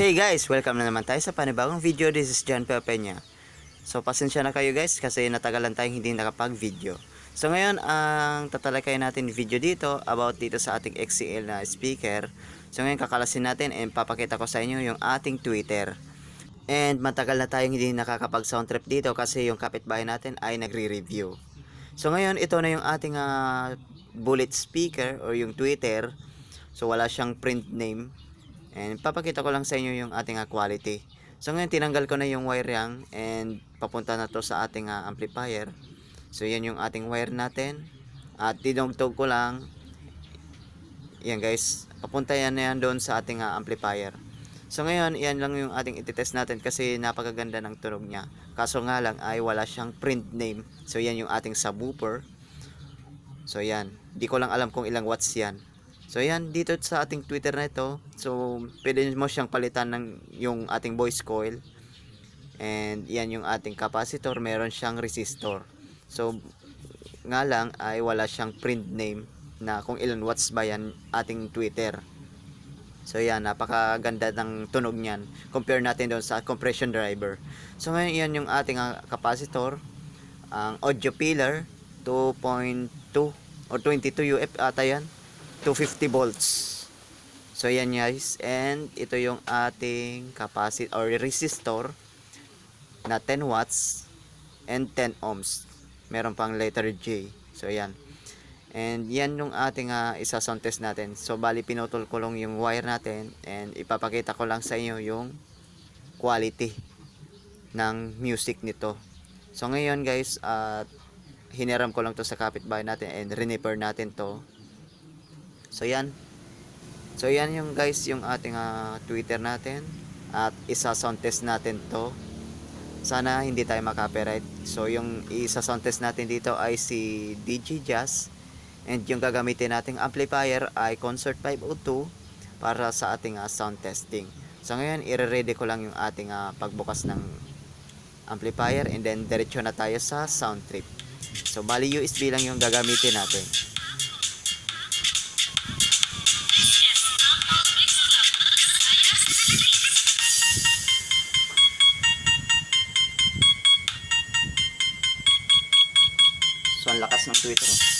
Hey guys, welcome na naman tayo sa panibagong video. This is John Pepeña. So pasensya na kayo guys kasi natagalan tayong hindi nakapag-video. So ngayon ang tatalakay natin video dito about dito sa ating XCL na speaker. So ngayon kakalasin natin and papakita ko sa inyo yung ating Twitter. And matagal na tayong hindi nakakapag sound trip dito kasi yung kapitbahay natin ay nagre-review. So ngayon ito na yung ating ah, bullet speaker or yung Twitter. So wala siyang print name. And papakita ko lang sa inyo yung ating ah, quality. So ngayon tinanggal ko na yung wire yang and papunta na to sa ating ah, amplifier. So yan yung ating wire natin. At dinugtog ko lang. Yan guys, papunta yan na yan doon sa ating ah, amplifier. So ngayon, yan lang yung ating ititest natin kasi napakaganda ng tunog niya. Kaso nga lang ay wala siyang print name. So yan yung ating subwoofer. So yan, di ko lang alam kung ilang watts yan. So yan, dito sa ating Twitter na ito, so pwede mo siyang palitan ng yung ating voice coil. And yan yung ating capacitor, meron siyang resistor. So nga lang ay wala siyang print name na kung ilan watts ba yan ating Twitter. So yan, napakaganda ng tunog niyan. Compare natin doon sa compression driver. So ngayon yan yung ating ah, capacitor. Ang audio pillar 2.2 or 22 UF ata yan. 250 volts. So yan guys. And ito yung ating capacitor or resistor na 10 watts and 10 ohms. Meron pang letter J. So yan. And yan yung ating uh, isa sound test natin. So bali pinutol ko lang yung wire natin and ipapakita ko lang sa inyo yung quality ng music nito. So ngayon guys, at hiniram ko lang to sa kapitbahay natin and reniper natin to. So yan. So yan yung guys yung ating ah, Twitter natin at isa sound test natin to. Sana hindi tayo makapiright. So yung isa sound test natin dito ay si DJ Jazz and yung gagamitin nating amplifier ay Concert 502 para sa ating ah, sound testing. So ngayon i-ready ko lang yung ating ah, pagbukas ng amplifier and then diretso na tayo sa sound trip. So bali USB lang yung gagamitin natin. Lakas ng Twitter.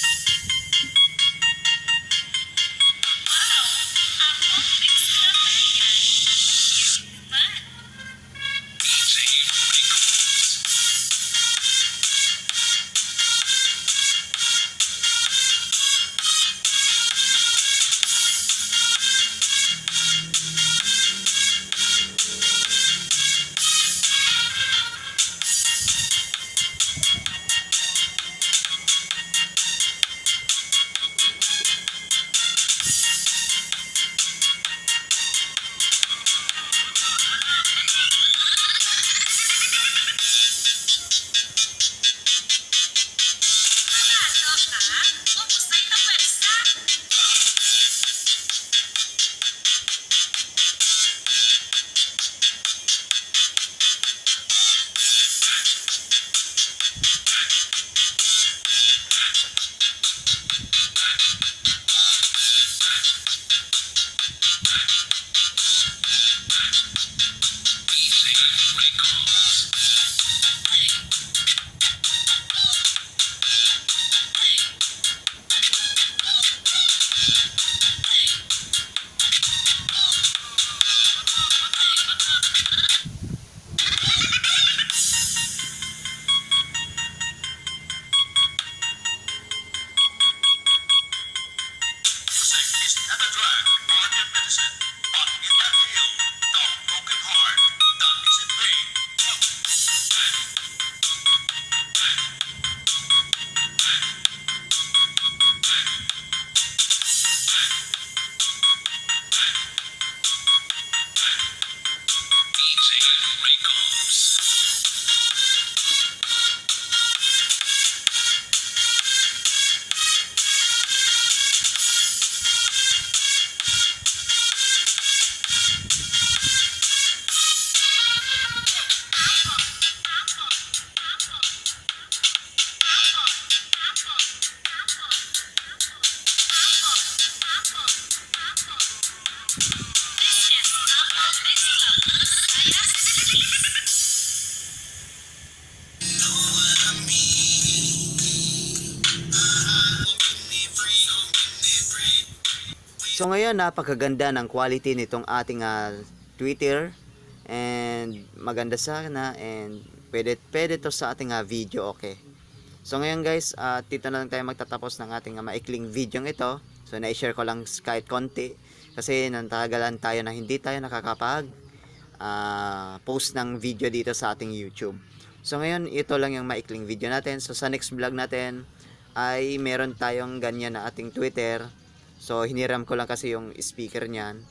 So ngayon napakaganda ng quality nitong ating uh, Twitter and maganda sana and pwede, pwede to sa ating uh, video okay. So ngayon guys, uh, dito na lang tayo magtatapos ng ating uh, maikling video ng ito. So na-share ko lang kahit konti kasi nantagalan tayo na hindi tayo nakakapag ah, post ng video dito sa ating YouTube. So ngayon, ito lang yung maikling video natin. So sa next vlog natin ay meron tayong ganyan na ating Twitter. So hiniram ko lang kasi yung speaker niyan.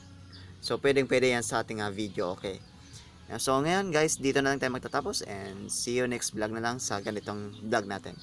So pwedeng pwede yan sa ating ah, video, okay. So ngayon guys, dito na lang tayo magtatapos and see you next vlog na lang sa ganitong vlog natin.